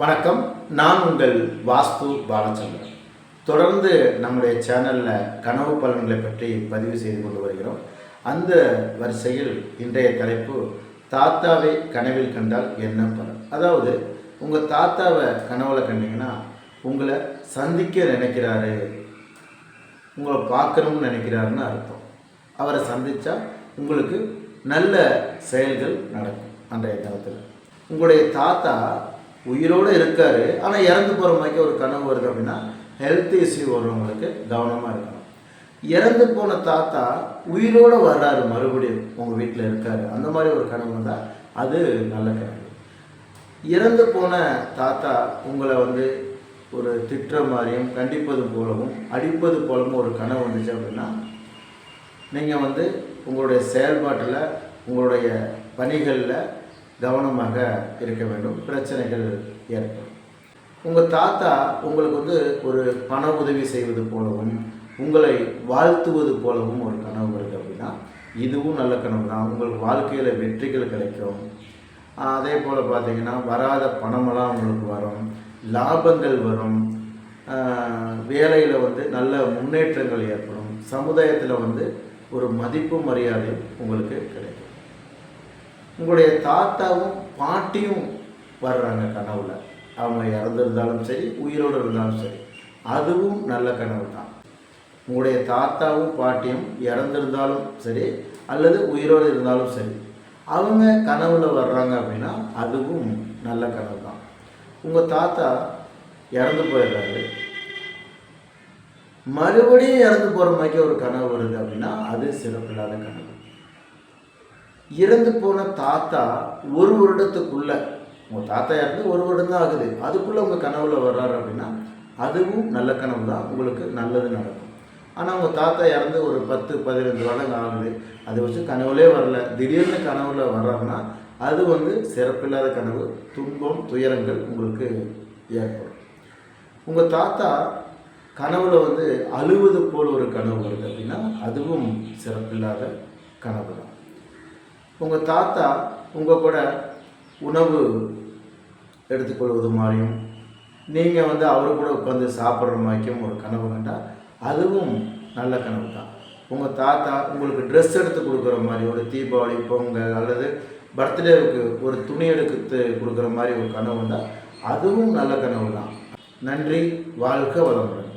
வணக்கம். நான் உங்கள் வாஸ்து பாலச்சந்திரன். தொடர்ந்து நம்முடைய சேனலில் கனவு பலன்களை பற்றி பதிவு செய்து கொண்டு வருகிறோம். அந்த வரிசையில் இன்றைய தலைப்பு தாத்தாவை கனவில் கண்டால் என்ன பலன்? அதாவது உங்கள் தாத்தாவை கனவுல கண்டிங்கன்னா உங்களை சந்திக்க நினைக்கிறாரு உங்களை பார்க்கணும்னு நினைக்கிறாருன்னு அர்த்தம். அவரை சந்தித்தா உங்களுக்கு நல்ல செயல்கள் நடக்கும் அன்றைய தினத்தில். உங்களுடைய தாத்தா உயிரோடு இருக்காரு. ஆனால் இறந்து போகிற மாதிரி ஒரு கனவு வருது அப்படின்னா ஹெல்த் இஷ்யூ வர்றவங்களுக்கு கவனமாக இருக்கணும். இறந்து போன தாத்தா உயிரோடு வர்றாரு மறுபடியும் உங்கள் வீட்டில் இருக்காரு. அந்த மாதிரி ஒரு கனவு வந்தால் அது நல்ல கனவு. இறந்து போன தாத்தா உங்களை வந்து ஒரு திட்டுற மாதிரியும் கண்டிப்பது போலவும் அடிப்பது போலவும் ஒரு கனவு வந்துச்சு அப்படின்னா நீங்கள் வந்து உங்களுடைய செயல்பாட்டில் உங்களுடைய பணிகளில் கவனமாக இருக்க வேண்டும். பிரச்சனைகள் ஏற்படும். உங்கள் தாத்தா உங்களுக்கு வந்து ஒரு பண உதவி செய்வது போலவும் உங்களை வாழ்த்துவது போலவும் ஒரு கனவு இருக்குது அப்படின்னா இதுவும் நல்ல கனவு தான். உங்களுக்கு வாழ்க்கையில் வெற்றிகள் கிடைக்கும். அதே போல் பார்த்தீங்கன்னா வராத பணமெல்லாம் உங்களுக்கு வரும். லாபங்கள் வரும். வேலையில் வந்து நல்ல முன்னேற்றங்கள் ஏற்படும். சமுதாயத்தில் வந்து ஒரு மதிப்பு மரியாதையும் உங்களுக்கு கிடைக்கும். உங்களுடைய தாத்தாவும் பாட்டியும் வர்றாங்க கனவுல. அவங்க இறந்துருந்தாலும் சரி உயிரோடு இருந்தாலும் சரி. அதுவும் நல்ல கனவு தான். உங்களுடைய தாத்தாவும் பாட்டியும் இறந்துருந்தாலும் சரி அல்லது உயிரோடு இருந்தாலும் சரி அவங்க கனவுல வர்றாங்க அப்படின்னா அதுவும் நல்ல கனவு தான். உங்கள் தாத்தா இறந்து போயிடுறாரு. மறுபடியும் இறந்து போகிற மாதிரி ஒரு கனவு வருது அப்படின்னா அது சிறப்பில்லாத கனவு. இறந்து போன தாத்தா ஒரு வருடத்துக்குள்ள உங்கள் தாத்தா இறந்து ஒரு வருடம் தான் ஆகுது. அதுக்குள்ளே உங்கள் கனவுல வர்றாரு அப்படின்னா அதுவும் நல்ல கனவு தான். உங்களுக்கு நல்லது நடக்கும். ஆனால் உங்கள் தாத்தா இறந்து ஒரு பத்து பதினஞ்சு வருடம் ஆகுது. அது வச்சு கனவுலே வரல. திடீர்னு கனவுல வர்றாருன்னா அது வந்து சிறப்பில்லாத கனவு. துன்பம் துயரங்கள் உங்களுக்கு ஏற்படும். உங்கள் தாத்தா கனவுல வந்து அழுவது போல் ஒரு கனவு வருது அப்படின்னா அதுவும் சிறப்பில்லாத கனவு தான். உங்கள் தாத்தா உங்கள் கூட உணவு எடுத்துக்கொள்வது மாதிரியும் நீங்கள் வந்து அவர் கூட உட்காந்து சாப்பிட்ற மாதிரியும் ஒரு கனவு கண்டால் அதுவும் நல்ல கனவு தான். உங்கள் தாத்தா உங்களுக்கு ட்ரெஸ் எடுத்து கொடுக்குற மாதிரி ஒரு தீபாவளி பொங்கல் அல்லது பர்த்டேவுக்கு ஒரு துணி எடுத்து கொடுக்குற மாதிரி ஒரு கனவு தான் அதுவும் நல்ல கனவு தான். நன்றி வாழ்க வளமுடன்.